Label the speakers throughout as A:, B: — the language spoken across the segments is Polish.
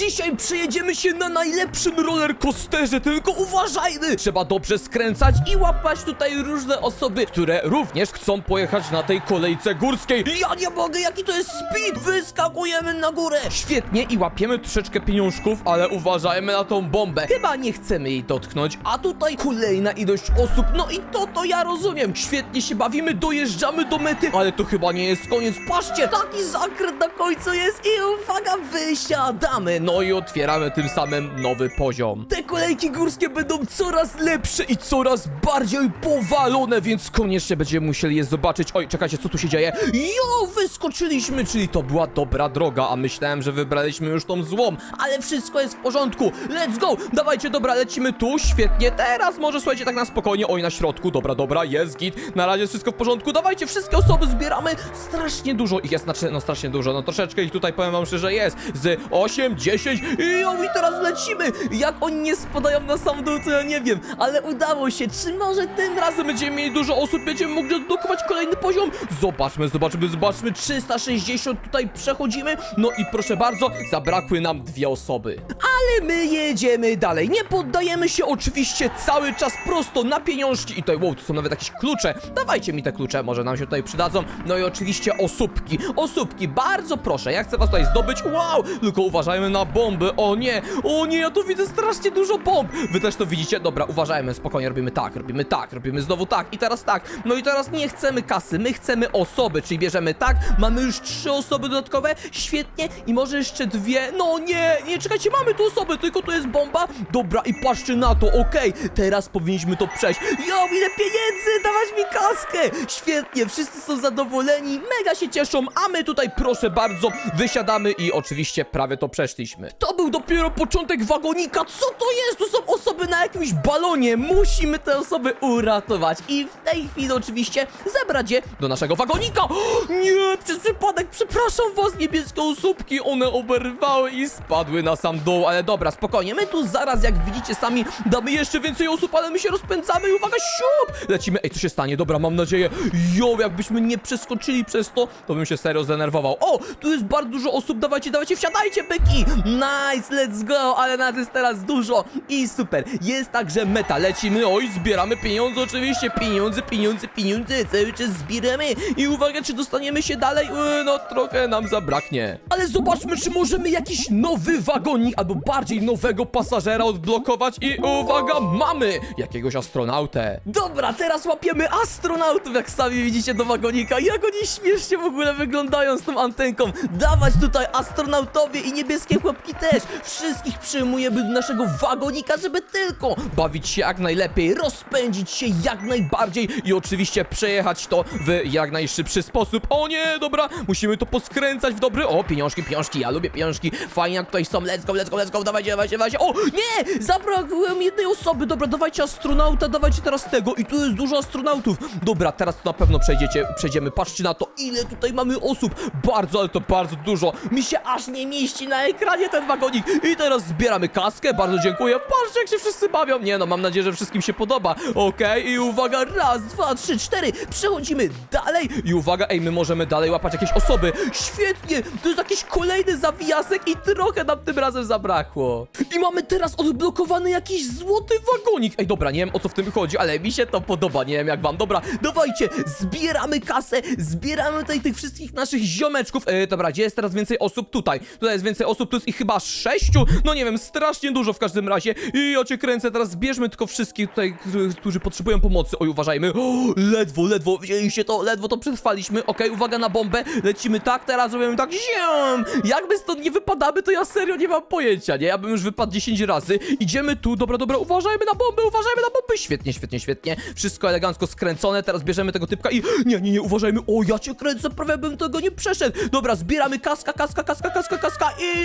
A: Dzisiaj przejedziemy się na najlepszym rollercoasterze, tylko uważajmy! Trzeba dobrze skręcać i łapać tutaj różne osoby, które również chcą pojechać na tej kolejce górskiej. Ja nie mogę, jaki to jest speed! Wyskakujemy na górę! Świetnie i łapiemy troszeczkę pieniążków, ale uważajmy na tą bombę. Chyba nie chcemy jej dotknąć, a tutaj kolejna ilość osób. No i to, to ja rozumiem. Świetnie się bawimy, dojeżdżamy do mety, ale to chyba nie jest koniec. Patrzcie, taki zakręt na końcu jest i uwaga, wysiadamy. No i otwieramy tym samym nowy poziom. Te kolejki górskie będą coraz lepsze i coraz bardziej powalone, więc koniecznie będziemy musieli je zobaczyć. Oj, czekajcie, co tu się dzieje? Jo, wyskoczyliśmy, czyli to była dobra droga, a myślałem, że wybraliśmy już tą złą, ale wszystko jest w porządku. Let's go! Dawajcie, dobra, lecimy tu, świetnie. Teraz może słuchajcie tak na spokojnie. Oj, na środku, dobra, dobra, jest git. Na razie wszystko w porządku. Dawajcie, wszystkie osoby zbieramy. Strasznie dużo ich jest, znaczy, no strasznie dużo, no troszeczkę ich tutaj powiem wam szczerze jest. Z 8, 10 i jo, i teraz lecimy. Jak oni nie spadają na sam dół, to ja nie wiem, ale udało się. Czy może tym razem będziemy mieli dużo osób, będziemy mogli odblokować kolejny poziom? Zobaczmy, zobaczmy, zobaczmy. 360 tutaj przechodzimy. No i proszę bardzo, zabrakły nam dwie osoby. Ale my jedziemy dalej. Nie poddajemy się oczywiście cały czas prosto na pieniążki. I tutaj, wow, tu są nawet jakieś klucze. Dawajcie mi te klucze, może nam się tutaj przydadzą. No i oczywiście osóbki. Osóbki, bardzo proszę, ja chcę was tutaj zdobyć. Wow, tylko uważajmy na bomby. O nie, o nie, ja tu widzę strasznie dużo bomb. Wy też to widzicie? Dobra, uważajmy, spokojnie, robimy tak, robimy tak, robimy znowu tak i teraz tak. No i teraz nie chcemy kasy, my chcemy osoby, czyli bierzemy tak, mamy już trzy osoby dodatkowe, świetnie i może jeszcze dwie. No nie, nie, czekajcie, mamy tu osoby, tylko tu jest bomba. Dobra, i patrzcie na to, okej, teraz powinniśmy to przejść. Jo, ile pieniędzy, dawać mi kaskę. Świetnie, wszyscy są zadowoleni, mega się cieszą, a my tutaj proszę bardzo wysiadamy i oczywiście prawie to przeszliśmy. To był dopiero początek wagonika, co to jest? Tu są osoby na jakimś balonie, musimy te osoby uratować i w tej chwili oczywiście zabrać je do naszego wagonika. Nie, przez przypadek, przepraszam was, niebieskie osóbki, one oberwały i spadły na sam dół, ale dobra, spokojnie, my tu zaraz, jak widzicie sami, damy jeszcze więcej osób, ale my się rozpędzamy i uwaga, siup! Lecimy, ej, co się stanie? Dobra, mam nadzieję, jo, jakbyśmy nie przeskoczyli przez to, to bym się serio zdenerwował. O, tu jest bardzo dużo osób, dawajcie, dawajcie, wsiadajcie, byki! Nice, let's go, ale nas jest teraz dużo i super. Jest także meta, lecimy, oj, zbieramy pieniądze, oczywiście, pieniądze, pieniądze, pieniądze, cały czas zbieramy i uwaga, czy dostaniemy się dalej? Yy, no, trochę nam zabraknie. Ale zobaczmy, czy możemy jakiś nowy wagonik, albo bardziej nowego pasażera odblokować i uwaga, mamy jakiegoś astronautę. Dobra, teraz łapiemy astronautów, jak sami widzicie do wagonika, jak oni śmiesznie w ogóle wyglądają z tą antenką. Dawać tutaj astronautowie i niebieskie chłopki też. Wszystkich przyjmujemy do naszego wagonika, żeby tylko bawić się jak najlepiej, rozpędzić się jak najbardziej i oczywiście przejechać to w jak najszybszy sposób. O nie, dobra, musimy to poskręcać w dobry... O, pieniążki, pieniążki, ja lubię pieniążki. Fajnie jak tutaj są, let's go, let's go, let's go, dawajcie, dawajcie, dawajcie. O, nie, zabrakło mi jednej osoby, dobra, dawajcie astronauta, dawajcie teraz tego i tu jest dużo astronautów. Dobra, teraz to na pewno przejdziecie, przejdziemy, patrzcie na to, ile tutaj mamy osób. Bardzo, ale to bardzo dużo. Mi się aż nie mieści na ekranie ten wagonik. I teraz zbieramy kaskę, bardzo dziękuję. Patrzcie, jak się wszyscy bawią. Nie no, mam nadzieję, że wszystkim się podoba. Okej, i uwaga, raz, dwa, trzy, cztery. Przechodzimy dalej. I uwaga, ej, my możemy dalej łapać jakieś osoby. Świetnie, to jest jakiś kolejny zawijasek i trochę nam tym razem zabrakło. I mamy teraz odblokowany jakiś złoty wagonik. Ej, dobra, nie wiem o co w tym chodzi, ale mi się to podoba, nie wiem jak wam. Dobra, dawajcie, zbieramy kasę, zbieramy tutaj tych wszystkich naszych ziomeczków. E, dobra, gdzie jest teraz więcej osób? Tutaj. Tutaj jest więcej osób, tu jest ich chyba sześciu. No nie wiem, strasznie dużo w każdym razie. I ja cię kręcę, teraz zbierzmy tylko wszystkich tutaj, którzy, potrzebują pomocy. Oj, uważajmy. O, ledwo, ledwo, wzięliście to, ledwo to przetrwaliśmy. Okej, uwaga na bombę. Lecimy tak, teraz robimy tak, ziom. Jakby stąd nie wypadamy, to ja serio nie mam pojęcia, nie? Ja bym już wypadł 10 razy. Idziemy tu, dobra, dobra, uważajmy na bombę, uważajmy na bombę. Świetnie, świetnie, świetnie. Wszystko elegancko skręcone, teraz bierzemy tego typka i... Nie, nie, nie, uważajmy. O, ja cię kręcę, prawie bym tego nie przeszedł. Dobra, zbieramy kaska, kaska, kaska, kaska, kaska i.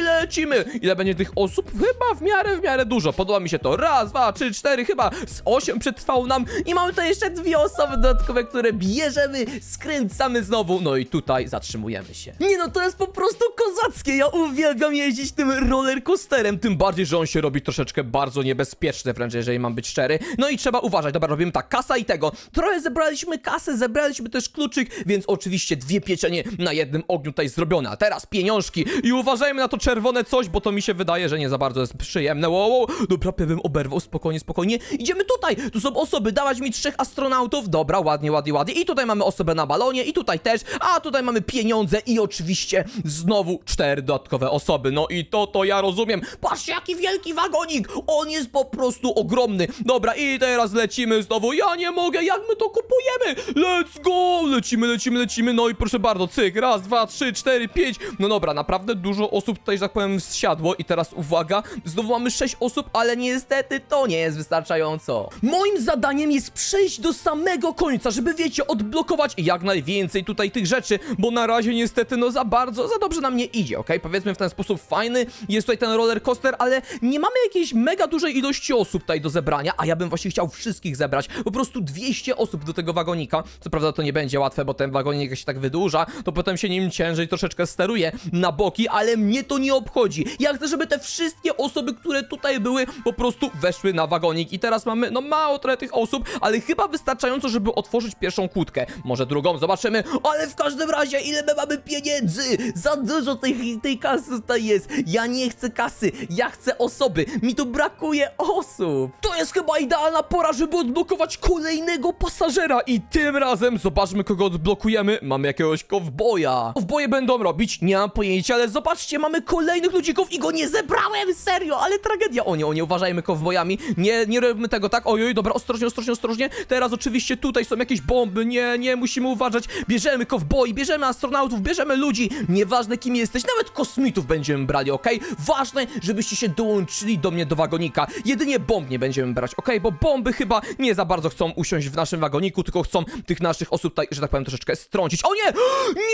A: Ile będzie tych osób? Chyba w miarę, w miarę dużo. Podoba mi się to. Raz, dwa, trzy, cztery, chyba z osiem przetrwało nam i mamy tutaj jeszcze dwie osoby dodatkowe, które bierzemy, skręcamy znowu, no i tutaj zatrzymujemy się. Nie no, to jest po prostu kozackie. Ja uwielbiam jeździć tym roller coasterem coasterem, tym bardziej, że on się robi troszeczkę bardzo niebezpieczny wręcz, jeżeli mam być szczery. No i trzeba uważać, dobra, robimy tak, kasa i tego. Trochę zebraliśmy kasę, zebraliśmy też kluczyk, więc oczywiście dwie pieczenie na jednym ogniu tutaj zrobione. A teraz pieniążki i uważajmy na to czerwone coś, bo to mi się wydaje, że nie za bardzo jest przyjemne. Wow, wow. dobra, bym oberwał, spokojnie, spokojnie. Idziemy tutaj, tu są osoby, dawać mi trzech astronautów, dobra, ładnie, ładnie, ładnie. I tutaj mamy osobę na balonie, i tutaj też, a tutaj mamy pieniądze i oczywiście znowu cztery dodatkowe osoby. No i to, to ja rozumiem. Patrzcie, jaki wielki wagonik! On jest po prostu ogromny. Dobra, i teraz lecimy znowu. Ja nie mogę, jak my to kupujemy? Let's go! Lecimy, lecimy, lecimy. No i proszę bardzo, cyk, raz, dwa, trzy, cztery, pięć. No dobra, naprawdę dużo osób tutaj, że tak powiem, zsiadło. I teraz uwaga, znowu mamy sześć osób, ale niestety to nie jest wystarczająco. Moim zadaniem jest przejść do samego końca, żeby wiecie, odblokować jak najwięcej tutaj tych rzeczy, bo na razie niestety no za bardzo, za dobrze nam nie idzie, okej? Powiedzmy w ten sposób fajny, jest tutaj ten roller coaster, ale nie mamy jakiejś mega dużej ilości osób tutaj do zebrania, a ja bym właśnie chciał wszystkich zebrać, po prostu 200 osób do tego wagonika, co prawda to nie będzie łatwe, bo ten wagonik się tak wydłuża, to potem się nim ciężej troszeczkę steruje na boki, ale mnie to nie obchodzi, ja chcę, żeby te wszystkie osoby, które tutaj były, po prostu weszły na wagonik i teraz mamy, no mało trochę tych osób, ale chyba wystarczająco, żeby otworzyć pierwszą kłódkę, może drugą, zobaczymy, ale w każdym razie, ile my mamy pieniędzy? Za dużo tej, tej kasy tutaj jest. Ja nie chcę kasy, ja chcę osoby. Mi tu brakuje osób. To jest chyba idealna pora, żeby odblokować kolejnego pasażera. I tym razem zobaczmy, kogo odblokujemy. Mamy jakiegoś kowboja. Kowboje będą robić, nie mam pojęcia, ale zobaczcie, mamy ludzików i go nie zebrałem, serio, ale tragedia. O nie, o nie, uważajmy kowbojami. Nie, nie robimy tego tak. Ojoj, dobra, ostrożnie, ostrożnie, ostrożnie. Teraz oczywiście tutaj są jakieś bomby. Nie, nie, musimy uważać. Bierzemy kowboi, bierzemy astronautów, bierzemy ludzi. Nieważne kim jesteś, nawet kosmitów będziemy brali, okej? Ważne, żebyście się dołączyli do mnie do wagonika. Jedynie bomb nie będziemy brać, okej? Bo bomby chyba nie za bardzo chcą usiąść w naszym wagoniku, tylko chcą tych naszych osób tutaj, że tak powiem, troszeczkę strącić. O nie!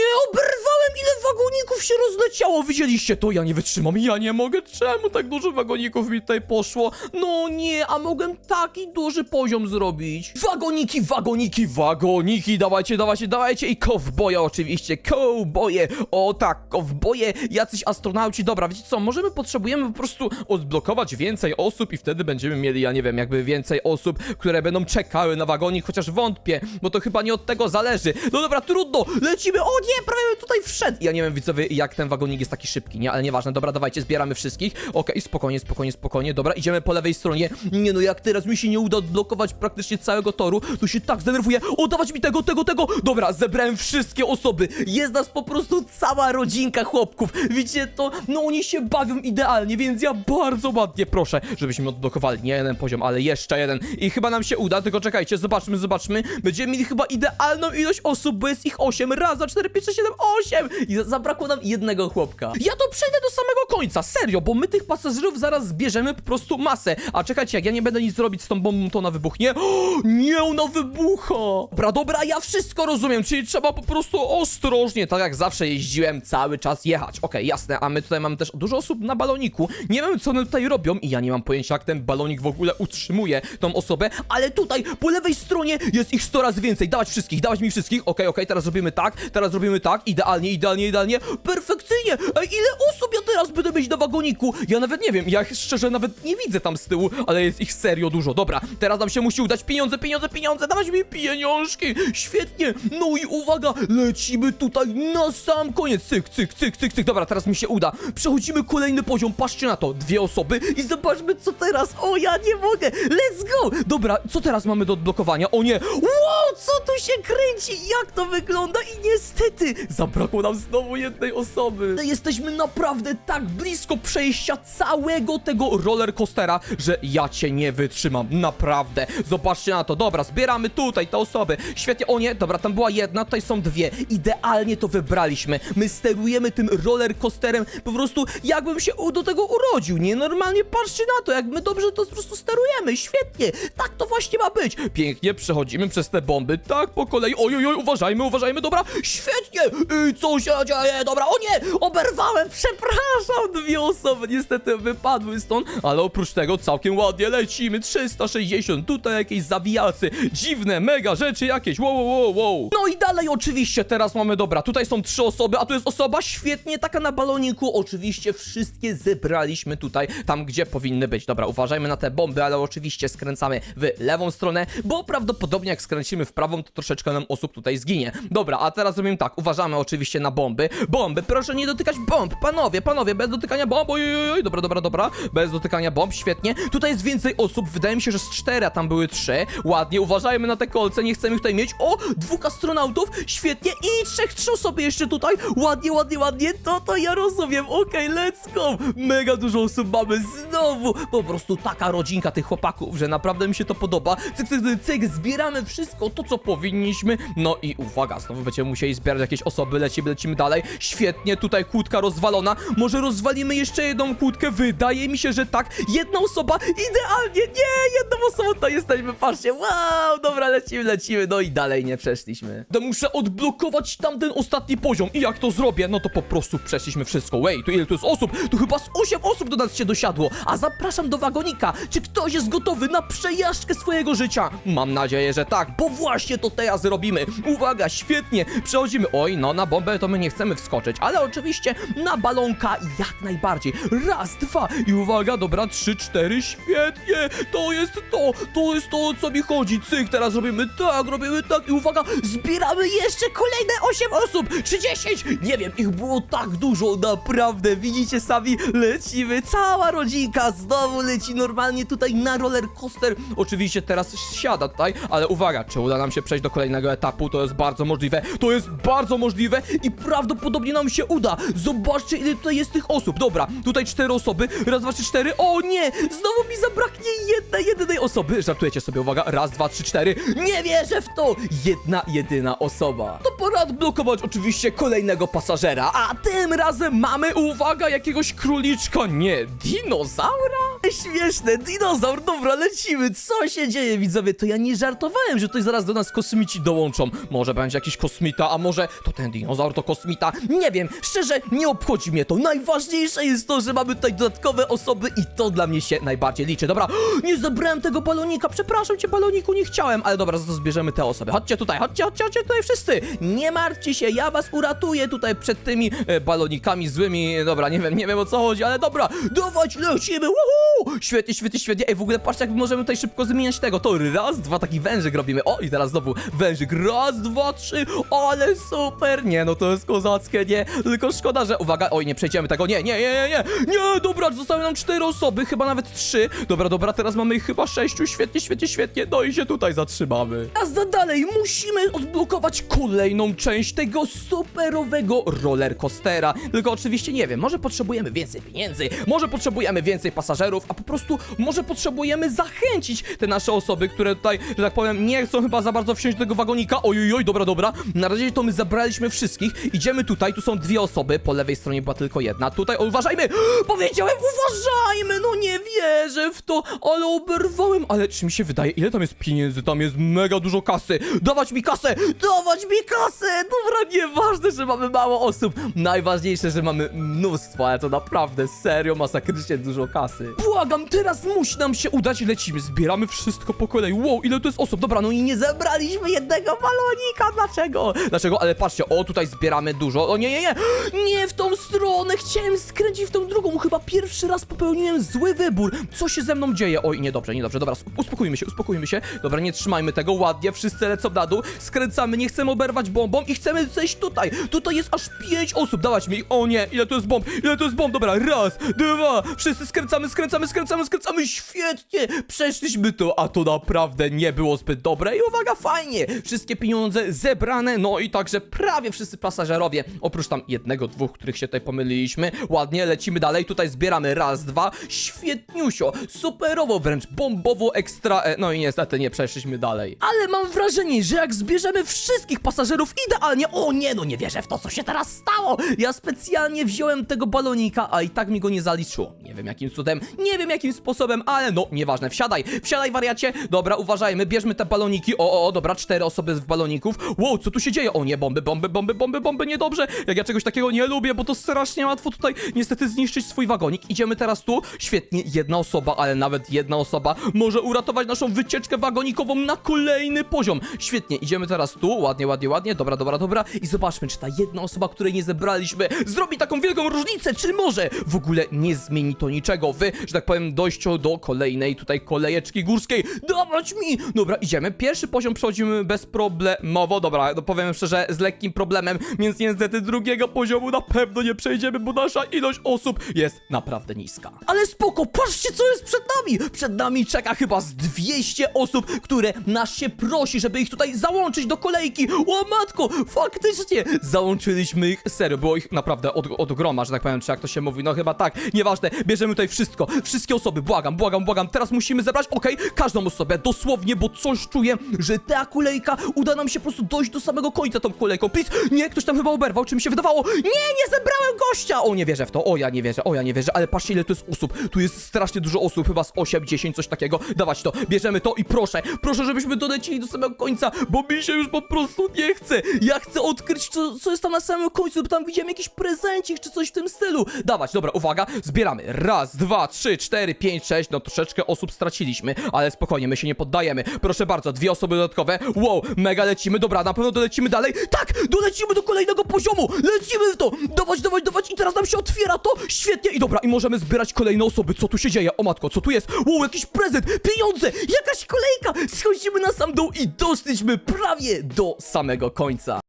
A: Nie oberwałem, ile wagoników się rozleciało. Widzieliście to? Ja nie wytrzymam, ja nie mogę. Czemu tak dużo wagoników mi tutaj poszło? No nie, a mogłem taki duży poziom zrobić. Wagoniki, wagoniki, wagoniki, dawajcie, dawajcie, dawajcie. I kowboja oczywiście, kowboje, o tak, kowboje, jacyś astronauci, dobra, wiecie co, możemy, potrzebujemy po prostu odblokować więcej osób i wtedy będziemy mieli, ja nie wiem, jakby więcej osób, które będą czekały na wagonik, chociaż wątpię, bo to chyba nie od tego zależy. No dobra, trudno, lecimy, o nie, prawie tutaj wszedł. Ja nie wiem, widzowie, jak ten wagonik jest taki szybki, nie, ale nieważne, dobra, dawajcie, zbieramy wszystkich, okej, spokojnie, spokojnie, spokojnie, dobra, idziemy po lewej stronie, nie no, jak teraz mi się nie uda odblokować praktycznie całego toru, to się tak zdenerwuję, o, dawać mi tego, tego, tego, dobra, zebrałem wszystkie osoby, jest nas po prostu cała rodzinka chłopków, widzicie to, no oni się bawią idealnie, więc ja bardzo ładnie proszę, żebyśmy odblokowali, nie jeden poziom, ale jeszcze jeden. I chyba nam się uda, tylko czekajcie, zobaczmy, zobaczmy, będziemy mieli chyba idealną ilość osób, bo jest ich 8, raz, dwa, cztery, pięć, sześć, siedem, osiem! I za- zabrakło nam jednego chłopka. Ja to przejdę do samego końca, serio, bo my tych pasażerów zaraz zbierzemy po prostu masę, a czekajcie, jak ja nie będę nic robić z tą bombą, to ona wybuchnie, nie, ona wybucha, dobra, dobra, ja wszystko rozumiem, czyli trzeba po prostu ostrożnie, tak jak zawsze jeździłem, cały czas jechać, okej, jasne, a my tutaj mamy też dużo osób na baloniku, nie wiem, co one tutaj robią i ja nie mam pojęcia, jak ten balonik w ogóle utrzymuje tą osobę, ale tutaj, po lewej stronie jest ich 100 razy więcej, dawać wszystkich, dawać mi wszystkich, okej, okej, teraz robimy tak, teraz robimy tak, idealnie, idealnie, idealnie, perfekcyjnie, ej, ile osób ja teraz będę mieć na wagoniku, ja nawet nie wiem, ja szczerze nawet nie widzę tam z tyłu, ale jest ich serio dużo, dobra, teraz nam się musi udać pieniądze, pieniądze, pieniądze, dawać mi pieniążki, świetnie, no i uwaga, lecimy tutaj na sam koniec, cyk, cyk, cyk, cyk, cyk, dobra, teraz mi się uda, przechodzimy kolejny poziom, patrzcie na to, dwie osoby i zobaczmy co teraz, o ja nie mogę, let's go, dobra, co teraz mamy do odblokowania, o nie, wow, co tu się kręci, jak to wygląda? I niestety, zabrakło nam znowu jednej osoby, jesteśmy naprawdę tak blisko przejścia całego tego roller coastera, że ja cię nie wytrzymam, naprawdę, zobaczcie na to, dobra, zbieramy tutaj te osoby, świetnie, o nie, dobra, tam była jedna, tutaj są dwie, idealnie to wybraliśmy, my sterujemy tym roller coasterem, po prostu jakbym się do tego urodził, nie, normalnie patrzcie na to, jak my dobrze to po prostu sterujemy, świetnie, tak to właśnie ma być, pięknie, przechodzimy przez te bomby, tak po kolei, oj, oj, oj, uważajmy, uważajmy, dobra, świetnie, i co się dzieje, dobra, o nie, oberwałem, przepraszam, dwie osoby niestety wypadły stąd, ale oprócz tego całkiem ładnie lecimy, 360, tutaj jakieś zawijacy, dziwne, mega rzeczy jakieś, wow, wow, wow. No i dalej oczywiście teraz mamy, dobra, tutaj są trzy osoby, a tu jest osoba świetnie taka na baloniku, oczywiście wszystkie zebraliśmy tutaj, tam gdzie powinny być. Dobra, uważajmy na te bomby, ale oczywiście skręcamy w lewą stronę, bo prawdopodobnie jak skręcimy w prawą, to troszeczkę nam osób tutaj zginie. Dobra, a teraz robimy tak, uważamy oczywiście na bomby. Bomby, proszę nie dotykać bomb, panowie, panowie, bez dotykania bomb, oj, oj, oj, dobra, dobra, dobra, bez dotykania bomb, świetnie. Tutaj jest więcej osób, wydaje mi się, że z cztery, a tam były trzy. Ładnie, uważajmy na te kolce, nie chcemy ich tutaj mieć. O, dwóch astronautów, świetnie, i trzech, trzy osoby jeszcze tutaj. Ładnie, ładnie, ładnie, to, to ja rozumiem, okej, let's go. Mega dużo osób mamy, znowu, po prostu taka rodzinka tych chłopaków, że naprawdę mi się to podoba. Cyk, cyk, cyk, zbieramy wszystko, to co powinniśmy. No i uwaga, znowu będziemy musieli zbierać jakieś osoby, lecimy, lecimy dalej. Świetnie, tutaj kłódka rozwalona. Może rozwalimy jeszcze jedną kłódkę? Wydaje mi się, że tak. Jedna osoba, idealnie, nie, jedną osobą to jesteśmy, patrzcie, wow, dobra, lecimy, lecimy, no i dalej nie przeszliśmy. To muszę odblokować tamten ostatni poziom i jak to zrobię, no to po prostu przeszliśmy wszystko. Wait, tu ile tu jest osób? Tu chyba z 8 osób do nas się dosiadło, a zapraszam do wagonika. Czy ktoś jest gotowy na przejażdżkę swojego życia? Mam nadzieję, że tak, bo właśnie to teraz robimy. Uwaga, świetnie, przechodzimy. Oj, no na bombę to my nie chcemy wskoczyć, ale oczywiście na balonka jak najbardziej. Raz, dwa i uwaga, dobra, trzy, cztery, świetnie. To jest to, to jest to, o co mi chodzi. Cyk, teraz robimy tak, robimy tak i uwaga, zbieramy jeszcze kolejne 8 osób, czy 10, nie wiem, ich było tak dużo, naprawdę, widzicie sami, lecimy, cała rodzinka znowu leci normalnie tutaj na roller coaster. Oczywiście teraz siada tutaj, ale uwaga, czy uda nam się przejść do kolejnego etapu, to jest bardzo możliwe, to jest bardzo możliwe i prawdopodobnie nam się uda. Zobaczcie, ile tutaj jest tych osób. Dobra, tutaj cztery osoby, raz, dwa, trzy, cztery, o nie, znowu mi zabraknie jednej, jedynej osoby. Żartujecie sobie, uwaga, raz, dwa, trzy, cztery, nie wierzę w to, jedna, jedyna osoba. To pora odblokować oczywiście kolejnego pasażera, a tym razem mamy, uwaga, jakiegoś króliczka, nie, dinozaura? Śmieszne, dinozaur, dobra, lecimy, co się dzieje, widzowie, to ja nie żartowałem, że tutaj zaraz do nas kosmici dołączą, może będzie jakiś kosmita, a może to ten dinozaur to kosmita, nie wiem, szczerze, nie obchodzi mnie to, najważniejsze jest to, że mamy tutaj dodatkowe osoby i to dla mnie się najbardziej liczy, dobra, nie zabrałem tego balonika, przepraszam cię, baloniku, nie chciałem, ale dobra, za to zbierzemy te osoby, chodźcie tutaj, chodźcie, chodźcie, chodźcie tutaj wszyscy, nie martwcie się, ja was uratuję tutaj przed tymi e, balonikami złymi, dobra, nie wiem, nie wiem o co chodzi, ale dobra, dawać, lecimy, woohoo, świetnie, świetnie, świetnie, ej, w ogóle patrzcie, jak możemy tutaj szybko zmieniać tego, to raz, dwa, taki wężyk robimy, o, i teraz znowu wężyk, raz, dwa, trzy, ale super, nie, no to jest kozackie, nie, tylko szkoda, że, uwaga, oj, nie przejdziemy tego, nie, nie, nie, nie, nie, nie, dobra, zostały nam cztery osoby, chyba nawet trzy, dobra, dobra, teraz mamy ich chyba sześciu, świetnie, świetnie, świetnie, no i się tutaj zatrzymamy. Jazda dalej, musimy odblokować kolejną część tego superowego roller coastera, tylko oczywiście nie wiem, może potrzebujemy więcej pieniędzy, może potrzebujemy więcej pasażerów, a po prostu może potrzebujemy zachęcić te nasze osoby, które tutaj, że tak powiem, nie chcą chyba za bardzo wsiąść do tego wagonika, oj, oj, dobra, dobra, na razie to my zabraliśmy wszystkich, idziemy tutaj, tu są dwie osoby, po lewej stronie była tylko jedna, tutaj, o, uważajmy, powiedziałem, uważajmy, no nie wierzę w to, ale oberwałem, ale czy mi się wydaje, ile tam jest pieniędzy, tam jest mega dużo kasy, dawać mi kasę, dawać mi kasę, dobra, nieważne, że mamy mało osób, najważniejsze, że mamy mnóstwo, ale to naprawdę, serio, masakrycznie dużo kasy. Błagam, teraz musi nam się udać, lecimy, zbieramy wszystko po kolei, wow, ile to jest osób, dobra, no i nie zebraliśmy jednego balonika, dlaczego? Dlaczego? Ale patrzcie, o, tutaj zbieramy dużo, o nie, nie, nie, nie w tą stronę, chciałem skręcić w tą drugą, chyba pierwszy raz popełniłem zły wybór, co się ze mną dzieje? Oj, niedobrze, niedobrze, dobra, uspokójmy się, uspokójmy się, dobra, nie trzymajmy tego, ładnie, wszyscy lecą na dół, skręcamy, nie chcemy oberwać bombą i chcemy zejść tutaj, tutaj jest aż pięć osób, dawać mi, o nie, ile to jest bomb, ile to jest bomb, dobra, raz, dwa, wszyscy skręcamy, skręcamy, skręcamy, skręcamy, świetnie, przeszliśmy to, a to naprawdę nie było zbyt dobre. I uwaga, fajnie, wszystkie pieniądze zebrane, no i także prawie wszyscy pasażerowie, oprócz tam jednego, dwóch, których się tutaj pomyliliśmy, ładnie, lecimy dalej, tutaj zbieramy raz, dwa, świetniusio, superowo, wręcz bombowo, ekstra, e, no i niestety nie przeszliśmy dalej, ale mam wrażenie, że jak zbierzemy wszystkich pasażerów idealnie, o nie, no nie wierzę w to, co się teraz stało, ja specjalnie wziąłem tego balonika, a i tak mi go nie zaliczyło, nie wiem jakim cudem, nie wiem jakim sposobem, ale no, nieważne, wsiadaj, wsiadaj wariacie, dobra, uważajmy, bierzmy te baloniki, o, o, o, dobra, cztery osoby w baloników, wow, co tu się dzieje, o nie, bomby, bomby, bomby, bomby, bomby, niedobrze, jak ja czegoś takiego nie lubię, bo to strasznie łatwo tutaj niestety zniszczyć swój wagonik, idziemy teraz tu, świetnie, jedna osoba, ale nawet jedna osoba może uratować naszą wycieczkę wagonikową na kolejny poziom. Świetnie, idziemy teraz tu, ładnie, ładnie, ładnie, dobra, dobra, dobra. I zobaczmy, czy ta jedna osoba, której nie zebraliśmy, zrobi taką wielką różnicę, czy może w ogóle nie zmieni to niczego. W, że tak powiem, dojściu do kolejnej tutaj kolejeczki górskiej. Dawać mi! Dobra, idziemy. Pierwszy poziom przechodzimy bezproblemowo, dobra, no powiem szczerze, z lekkim problemem, więc niestety drugiego poziomu na pewno nie przejdziemy, bo nasza ilość osób jest naprawdę niska. Ale spoko, patrzcie co jest przed nami! Przed nami czeka chyba z 200 osób, które nas się prosi, żeby ich tutaj załączyć do kolejki. O matko, faktycznie załączyliśmy ich, serio, było ich naprawdę od, od groma, że tak powiem, czy jak to się mówi, no chyba tak, nieważne, bierzemy tutaj wszystko, wszystkie osoby, błagam, błagam, błagam, teraz musimy zebrać, okej, każdą osobę, dosłownie, bo coś czuję, że ta kolejka uda nam się po prostu dojść do samego końca tą kolejką, please, nie, ktoś tam chyba oberwał, czy mi się wydawało, nie, nie zebrałem gościa, o, nie wierzę w to, o, ja nie wierzę, o, ja nie wierzę, ale patrzcie, ile to jest osób, tu jest strasznie dużo osób, chyba z 8, 10, coś takiego, dawać to, bierzemy to i proszę, proszę, żebyśmy dolecili do samego końca, bo mi się już po prostu nie chce, ja chcę odkryć, co, co jest tam na samym końcu, bo tam widziałem jakiś prezencik, czy coś w tym stylu, dawać, dobra, uwaga, zbieramy, raz, dwa, trzy, cztery, pięć, sześć, no troszeczkę osób straciliśmy, ale spokojnie, my się nie poddajemy, proszę bardzo, dwie osoby dodatkowe, wow, mega lecimy, dobra, na pewno dolecimy dalej, tak, dolecimy do kolejnego poziomu, lecimy w to, dawać, dawać, dawać i teraz nam się otwiera to, świetnie. I dobra, i możemy zbierać kolejne osoby, co tu się dzieje, o matko, co tu jest, wow, jakiś prezent, pieniądze, jakaś kolejka, schodzimy na sam dół i doszliśmy prawie do samego końca.